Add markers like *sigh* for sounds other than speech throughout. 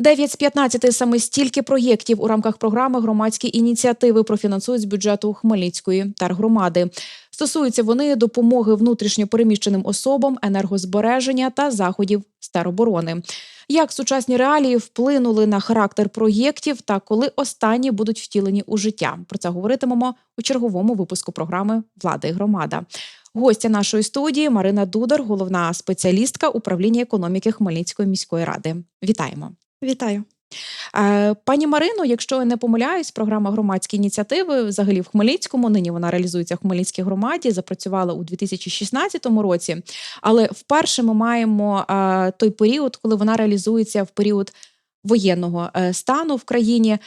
9 з 15 саме стільки проєктів у рамках програми громадські ініціативи профінансують з бюджету Хмельницької тергромади. Стосуються вони допомоги внутрішньо переміщеним особам, енергозбереження та заходів з тероборони. Як сучасні реалії вплинули на характер проєктів та коли останні будуть втілені у життя? Про це говоритимемо у черговому випуску програми Влада і громада. Гостя нашої студії Марина Дудар, головна спеціалістка управління економіки Хмельницької міської ради. Вітаємо. Вітаю. Е, Пані Марино, якщо я не помиляюсь, програма громадські ініціативи взагалі в Хмельницькому. Нині вона реалізується в Хмельницькій громаді. Запрацювала у 2016 році. Але вперше ми маємо е, той період, коли вона реалізується в період воєнного е, стану в країні.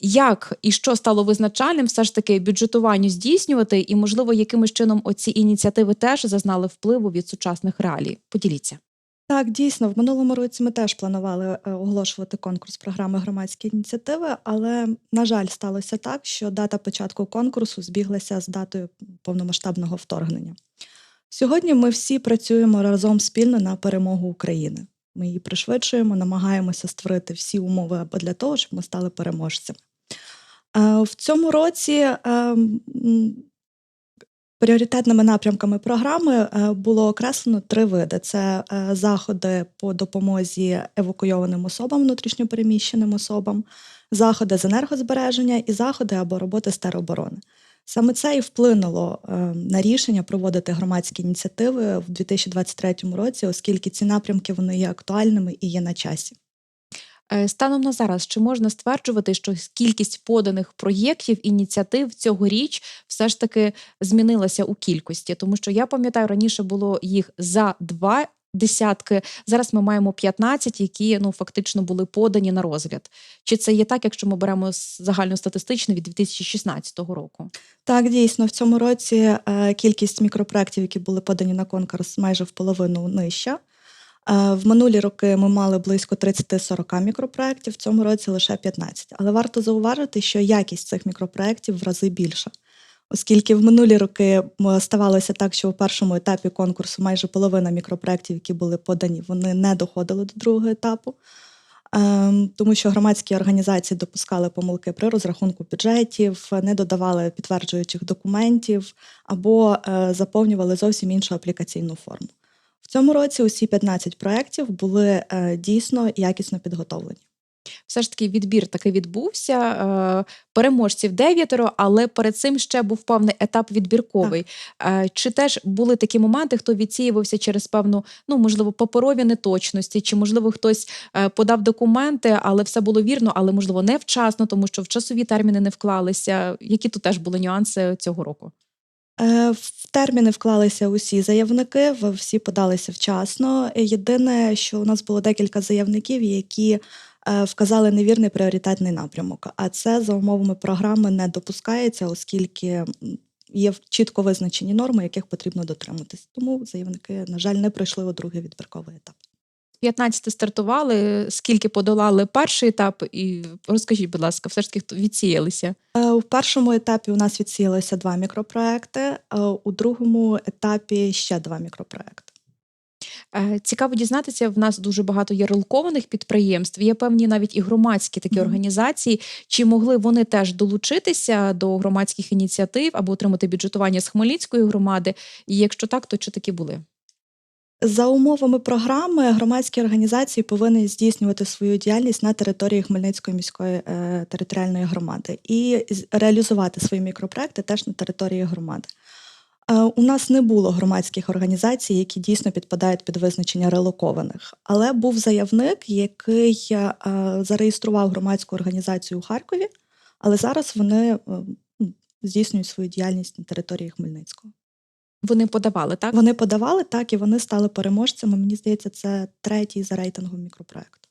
Як і що стало визначальним, все ж таки бюджетуванню здійснювати, і можливо, якимось чином оці ініціативи теж зазнали впливу від сучасних реалій? Поділіться. Так, дійсно, в минулому році ми теж планували е, оголошувати конкурс програми громадські ініціативи, але, на жаль, сталося так, що дата початку конкурсу збіглася з датою повномасштабного вторгнення. Сьогодні ми всі працюємо разом спільно на перемогу України. Ми її пришвидшуємо, намагаємося створити всі умови або для того, щоб ми стали переможцями. Е, В цьому році е, м, Пріоритетними напрямками програми е, було окреслено три види: це е, заходи по допомозі евакуйованим особам, внутрішньопереміщеним особам, заходи з енергозбереження і заходи або роботи з тероборони. Саме це і вплинуло е, на рішення проводити громадські ініціативи в 2023 році, оскільки ці напрямки вони є актуальними і є на часі. Е, Станом на зараз, чи можна стверджувати, що кількість поданих проєктів, ініціатив цьогоріч все ж таки змінилася у кількості? Тому що я пам'ятаю, раніше було їх за два десятки. Зараз ми маємо 15, які ну фактично були подані на розгляд. Чи це є так, якщо ми беремо загальностатистично від 2016 року? Так, дійсно, в цьому році е, кількість мікропроєктів, які були подані на конкурс, майже в половину нижча. Е, В минулі роки ми мали близько 30-40 мікропроєктів, в цьому році лише 15. Але варто зауважити, що якість цих мікропроєктів в рази більша. Оскільки в минулі роки ставалося так, що у першому етапі конкурсу майже половина мікропроєктів, які були подані, вони не доходили до другого етапу. Ем, Тому що громадські організації допускали помилки при розрахунку бюджетів, не додавали підтверджуючих документів або е, заповнювали зовсім іншу аплікаційну форму. Цьому році усі 15 проєктів були е, дійсно якісно підготовлені. Все ж таки відбір таки відбувся. е, Переможців дев'ятеро, але перед цим ще був певний етап відбірковий. Е, Чи теж були такі моменти, хто відсіювався через певну, ну можливо, паперові неточності, чи можливо хтось подав документи, але все було вірно, але можливо невчасно, тому що в часові терміни не вклалися. Які тут теж були нюанси цього року? Е, В терміни вклалися усі заявники, всі подалися вчасно. Єдине, що у нас було декілька заявників, які е, вказали невірний пріоритетний напрямок. А це за умовами програми не допускається, оскільки є чітко визначені норми, яких потрібно дотриматись. Тому заявники, на жаль, не пройшли у другий відбірковий етап. 15 стартували. Скільки подолали перший етап? І розкажіть, будь ласка, все ж таки відсіялися? Е, У першому етапі у нас відсіялися два мікропроекти, е, у другому етапі ще два мікропроекти. Е, Цікаво дізнатися, в нас дуже багато є релокованих підприємств, є певні навіть і громадські такі Мгм. організації. Чи могли вони теж долучитися до громадських ініціатив або отримати бюджетування з Хмельницької громади? І якщо так, то чи такі були? За умовами програми громадські організації повинні здійснювати свою діяльність на території Хмельницької міської е, територіальної громади і реалізувати свої мікропроекти теж на території громади. Е, у нас не було громадських організацій, які дійсно підпадають під визначення релокованих, але був заявник, який е, зареєстрував громадську організацію у Харкові, але зараз вони е, здійснюють свою діяльність на території Хмельницького. Вони подавали, так? Вони подавали так, і вони стали переможцями. Мені здається, це третій за рейтингом мікропроект.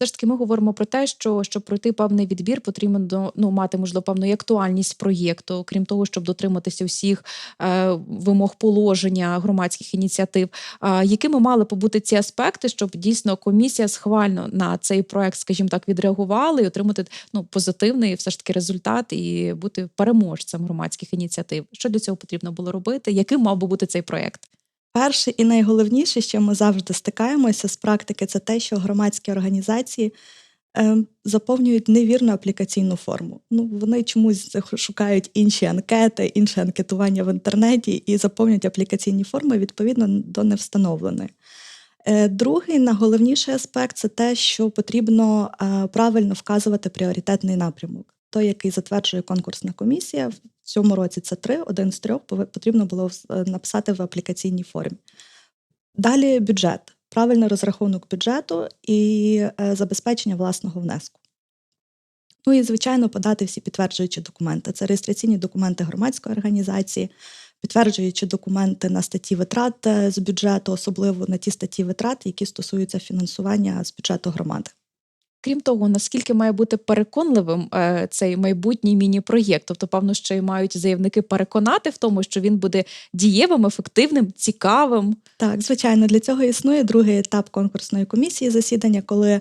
Все ж таки, ми говоримо про те, що щоб пройти певний відбір, потрібно ну, мати можливо певну актуальність проєкту, крім того, щоб дотриматися всіх е, вимог положення громадських ініціатив. Е, якими мали побути ці аспекти, щоб дійсно комісія схвально на цей проект, скажімо так, відреагувала і отримати ну позитивний все ж таки результат і бути переможцем громадських ініціатив? Що для цього потрібно було робити? Яким мав би бути цей проект? Перше і найголовніше, що ми завжди стикаємося з практики, це те, що громадські організації е, заповнюють невірну аплікаційну форму. Ну, вони чомусь шукають інші анкети, інше анкетування в інтернеті і заповнюють аплікаційні форми відповідно до невстановленої. Е, Другий найголовніший аспект це те, що потрібно е, правильно вказувати пріоритетний напрямок. Той, який затверджує конкурсна комісія, в цьому році це три, один з трьох потрібно було е, написати в аплікаційній формі. Далі бюджет, правильний розрахунок бюджету і е, забезпечення власного внеску. Ну і, звичайно, подати всі підтверджуючі документи. Це реєстраційні документи громадської організації, підтверджуючи документи на статті витрат е, з бюджету, особливо на ті статті витрат, які стосуються фінансування з бюджету громади. Крім того, наскільки має бути переконливим е, цей майбутній міні-проєкт? Тобто, певно, що й мають заявники переконати в тому, що він буде дієвим, ефективним, цікавим. Так, звичайно, для цього існує другий етап конкурсної комісії засідання, коли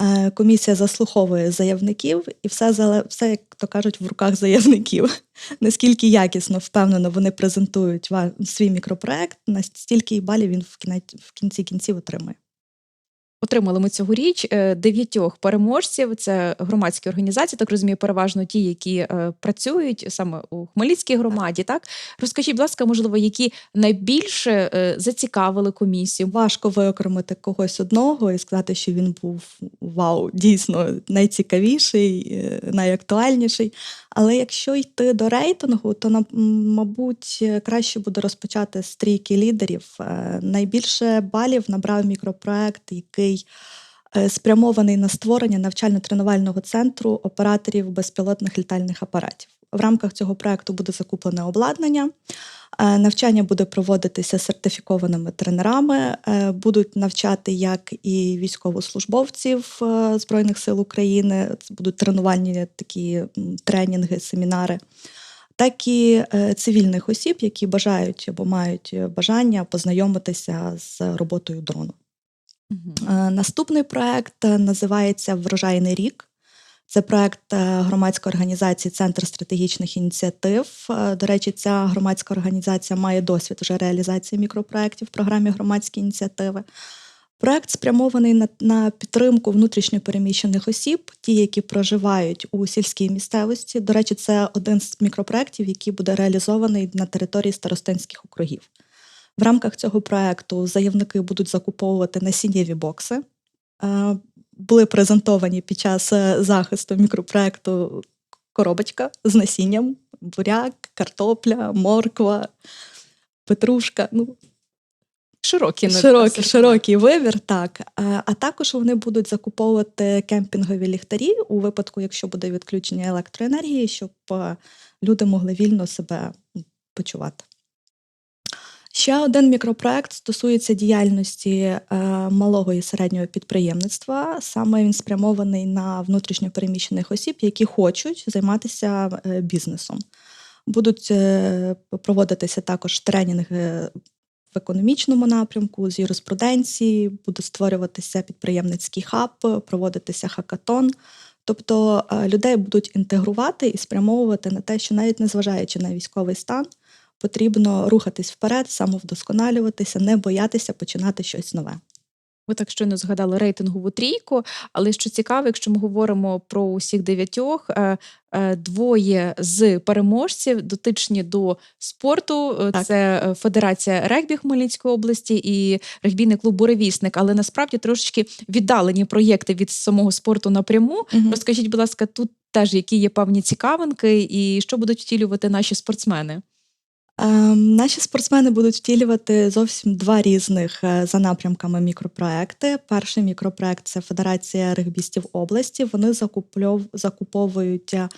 е, комісія заслуховує заявників, і все все, як то кажуть, в руках заявників. *laughs* Наскільки якісно, впевнено, вони презентують свій мікропроект, настільки і балів він в кінець в кінці кінців отримає. Отримали ми цьогоріч е, дев'ятьох переможців. Це громадські організації, так розумію, переважно ті, які е, працюють саме у Хмельницькій громаді. Так розкажіть, будь ласка, можливо, які найбільше е, зацікавили комісію? Важко виокремити когось одного і сказати, що він був вау, дійсно найцікавіший, найактуальніший. Але якщо йти до рейтингу, то мабуть, краще буде розпочати з трійки лідерів. Найбільше балів набрав мікропроект, який е, спрямований на створення навчально-тренувального центру операторів безпілотних літальних апаратів. В рамках цього проекту буде закуплене обладнання. Е, Навчання буде проводитися сертифікованими тренерами, е, будуть навчати як і військовослужбовців Збройних сил України, це будуть тренувальні такі тренінги, семінари, так і цивільних осіб, які бажають або мають бажання познайомитися з роботою дрону. Е, Наступний проект е, називається Врожайний рік. Це проект е, громадської організації Центр стратегічних ініціатив. До речі, ця громадська організація має досвід вже реалізації мікропроєктів в програмі громадські ініціативи. Проект спрямований на, на підтримку внутрішньопереміщених осіб, ті, які проживають у сільській місцевості. До речі, це один з мікропроєктів, який буде реалізований на території старостинських округів. В рамках цього проекту заявники будуть закуповувати насіннєві бокси. Були презентовані під час е, захисту мікропроекту коробочка з насінням: буряк, картопля, морква, петрушка. Ну, Широкі не- широкий, широкий вибір, так. А також вони будуть закуповувати кемпінгові ліхтарі у випадку, якщо буде відключення електроенергії, щоб е, люди могли вільно себе почувати. Ще один мікропроект стосується діяльності е, малого і середнього підприємництва. Саме він спрямований на внутрішньопереміщених осіб, які хочуть займатися е, бізнесом. Будуть е, проводитися також тренінги в економічному напрямку, з юриспруденції, буде створюватися підприємницький хаб, проводитися хакатон. Тобто людей будуть інтегрувати і спрямовувати на те, що навіть незважаючи на військовий стан, потрібно рухатись вперед, самовдосконалюватися, не боятися починати щось нове. Ви так щойно згадали рейтингову трійку, але що цікаво, якщо ми говоримо про усіх дев'ятьох, е, е, двоє з переможців дотичні до спорту. Е, Так. Це Федерація регбі Хмельницької області і регбійний клуб Буревісник, але насправді трошечки віддалені проєкти від самого спорту напряму. Розкажіть, будь ласка, тут теж які є певні цікавинки, і що будуть втілювати наші спортсмени? Ем, Наші спортсмени будуть втілювати зовсім два різних е, за напрямками мікропроекти. Перший мікропроект це Федерація регбістів області. Вони закуповують е,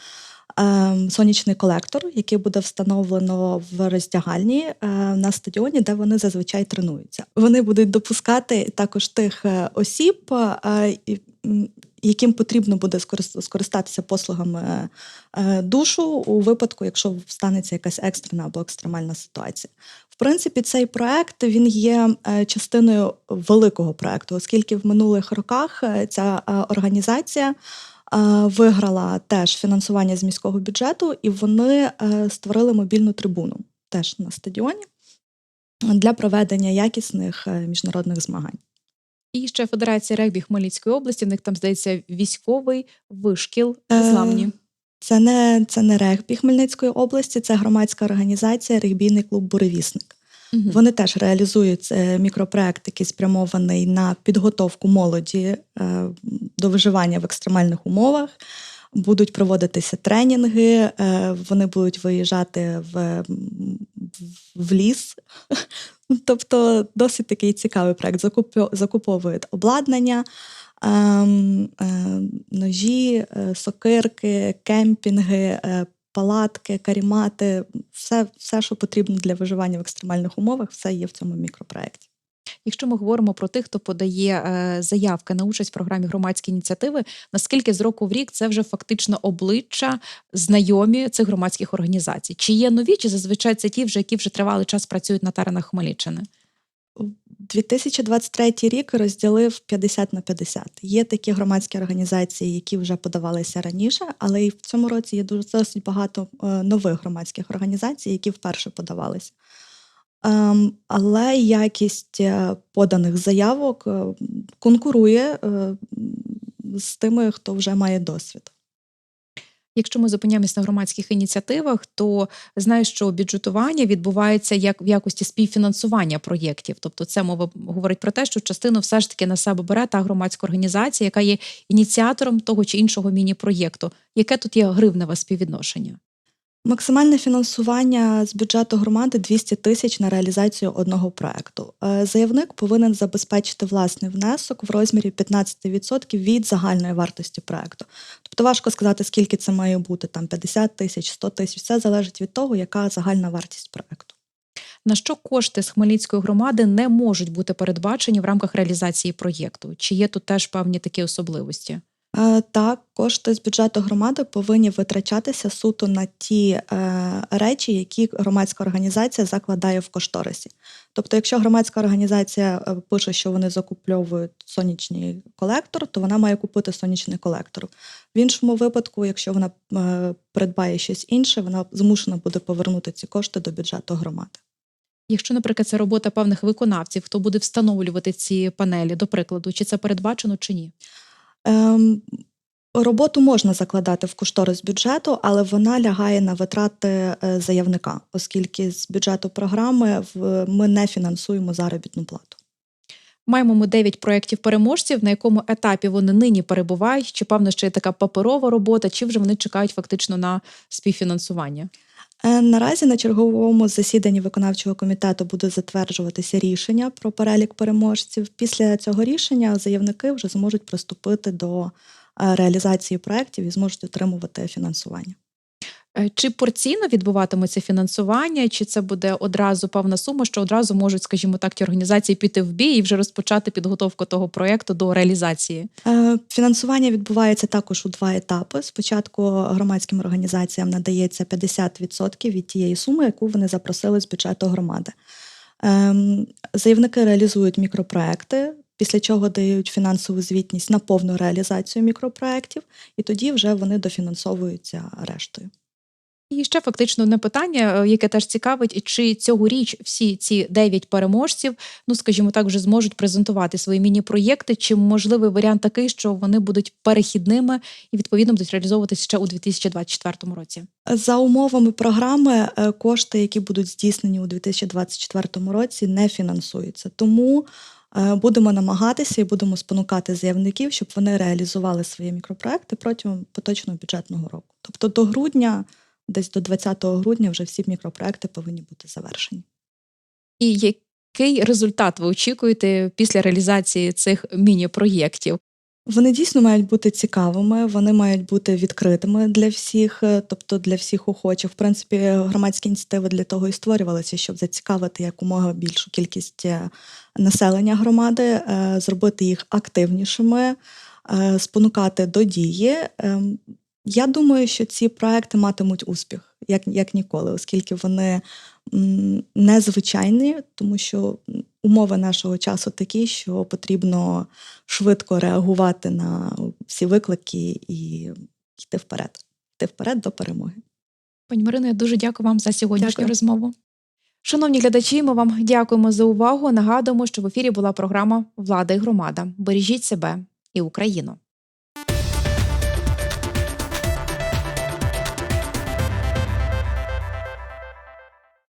ем, сонячний колектор, який буде встановлено в роздягальні е, на стадіоні, де вони зазвичай тренуються. Вони будуть допускати також тих осіб, яким потрібно буде скористатися послугами е, е, душу у випадку, якщо станеться якась екстрена або екстремальна ситуація. В принципі, цей проект він є е, частиною великого проекту, оскільки в минулих роках ця організація. Виграла теж фінансування з міського бюджету, і вони створили мобільну трибуну теж на стадіоні. для проведення якісних міжнародних змагань. І ще Федерація регбі Хмельницької області. В них там здається військовий вишкіл Е. Це не, це не регбі Хмельницької області, це громадська організація регбійний клуб Буревісник. Мгм. Вони теж реалізують е, мікропроект, який спрямований на підготовку молоді е, до виживання в екстремальних умовах. Будуть проводитися тренінги, вони будуть виїжджати в, в ліс. Тобто досить такий цікавий проект. Закуповують обладнання, ем, е, ножі, е, сокирки, кемпінги, е, палатки, карімати, все, все, що потрібно для виживання в екстремальних умовах, все є в цьому мікропроекті. Якщо ми говоримо про тих, хто подає е, заявки на участь в програмі громадські ініціативи, наскільки з року в рік це вже фактично обличчя знайомі цих громадських організацій? Чи є нові, чи зазвичай це ті, вже які вже тривалий час працюють на теренах Хмельниччини? 2023 рік розділив 50 на 50. Є такі громадські організації, які вже подавалися раніше, але і в цьому році є дуже досить багато е, нових громадських організацій, які вперше подавалися. Ем, але якість е, поданих заявок е, конкурує е, з тими, хто вже має досвід. Якщо ми зупиняємось на громадських ініціативах, то знаю, що бюджетування відбувається як в якості співфінансування проєктів. Тобто, це мова говорить про те, що частину все ж таки на себе бере та громадська організація, яка є ініціатором того чи іншого міні-проєкту. Яке тут є гривневе співвідношення? Максимальне фінансування з бюджету громади 200 тисяч на реалізацію одного проекту. Е, Заявник повинен забезпечити власний внесок в розмірі 15% від загальної вартості проекту. Тобто важко сказати, скільки це має бути там 50 тисяч, 100 тисяч. Все залежить від того, яка загальна вартість проекту. На що кошти з Хмельницької громади не можуть бути передбачені в рамках реалізації проєкту? Чи є тут теж певні такі особливості? Е, Так, кошти з бюджету громади повинні витрачатися суто на ті е, речі, які громадська організація закладає в кошторисі. Тобто, якщо громадська організація е, пише, що вони закупльовують сонячний колектор, то вона має купити сонячний колектор. В іншому випадку, якщо вона придбає щось інше, вона змушена буде повернути ці кошти до бюджету громади. Якщо, наприклад, це робота певних виконавців, хто буде встановлювати ці панелі, до прикладу, чи це передбачено чи ні? Ем, роботу можна закладати в кошторис бюджету, але вона лягає на витрати е, заявника, оскільки з бюджету програми ми не фінансуємо заробітну плату. Маємо ми 9 проєктів переможців, на якому етапі вони нині перебувають, чи певно ще є така паперова робота, чи вже вони чекають фактично на співфінансування? Е, Наразі на черговому засіданні виконавчого комітету буде затверджуватися рішення про перелік переможців. Після цього рішення заявники вже зможуть приступити до е, реалізації проєктів і зможуть отримувати фінансування. Е, Чи порційно відбуватиметься фінансування, чи це буде одразу певна сума, що одразу можуть, скажімо так, ті організації піти в бій і вже розпочати підготовку того проєкту до реалізації? Е, Фінансування відбувається також у два етапи. Спочатку громадським організаціям надається 50% від тієї суми, яку вони запросили з бюджету громади. Ем, Заявники реалізують мікропроекти, після чого дають фінансову звітність на повну реалізацію мікропроектів, і тоді вже вони дофінансовуються рештою. І ще фактично одне питання, е, яке теж цікавить, чи цьогоріч всі ці дев'ять переможців, ну скажімо так, вже зможуть презентувати свої міні-проєкти, чи можливий варіант такий, що вони будуть перехідними і відповідно будуть реалізовуватися ще у 2024 році? За умовами програми е, кошти, які будуть здійснені у 2024 році, не фінансуються. Тому е, будемо намагатися і будемо спонукати заявників, щоб вони реалізували свої мікропроекти протягом поточного бюджетного року. Тобто до грудня, десь до 20 грудня, вже всі мікропроекти повинні бути завершені. І який результат ви очікуєте після реалізації цих міні-проєктів? Вони дійсно мають бути цікавими, вони мають бути відкритими для всіх, е, тобто для всіх охочих. В принципі, громадські ініціативи для того і створювалися, щоб зацікавити якомога більшу кількість е, населення громади, е, зробити їх активнішими, спонукати до дії. Я думаю, що ці проекти матимуть успіх, як, як ніколи, оскільки вони м, незвичайні, тому що умови нашого часу такі, що потрібно швидко реагувати на всі виклики і йти вперед, йти вперед до перемоги. Пані Марино, я дуже дякую вам за сьогоднішню Дякую. розмову. Шановні глядачі, ми вам дякуємо за увагу. Нагадуємо, що в ефірі була програма Влада і громада. Бережіть себе і Україну.